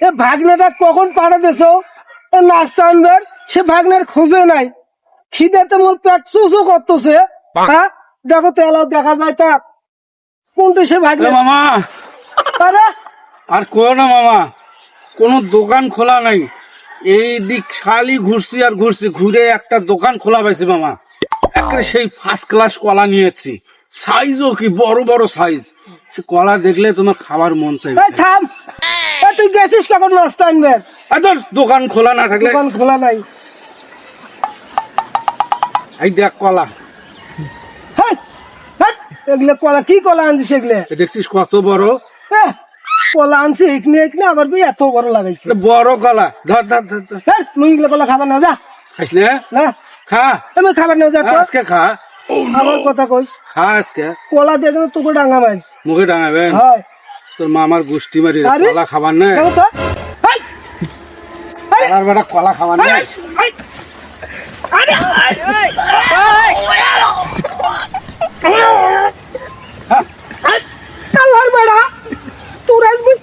এ ভাগনাটা কখন পাঠাতেছ নাস্তা আনবার সে ভাগনার খোঁজে নাই। খিদেতে মোর পেট চুচু করতেছে। হ্যাঁ? দেখো তেলাও দেখা যায় তা কোনটা সে ভাগনা? মামা! আরে! আর কো না মামা কোনো দোকান খোলা নাই। এই দিক খালি ঘুরছি আর ঘুরছি ঘুরে একটা দোকান খোলা পাইছি মামা। একটা সেই ফার্স্ট ক্লাস কলা নিয়েছি। সাইজও কি বড় বড় সাইজ সে কলা দেখলে তোমার খাবার মন চাই থাম! তুই গেছিস কখন নাস্তা আনবার আর তোর দোকান খোলা না থাকলে দোকান খোলা নাই। এই দেখ কলা। এগুলো কলা কি কলা আনছিস এগুলো? দেখছিস কত বড়? কলা আনছি এখানে এখানে আবার তুই এত বড় লাগাইছিস। বড় কলা। ধর ধর ধর তুই এগুলো কলা খাবার না যা। খাইস না? খা। আমি খাবার না যা তো আজকে খা। আমার কথা কইস। খা আজকে। কলা দিয়ে তোকে ডাঙ্গা মাছ মুখে ডাঙাবেন? হয়। তোর মামার গোষ্ঠী মারি কলা খাবার না আর! বেটা কলা খাবার না কালার বেড়া তোর আসবি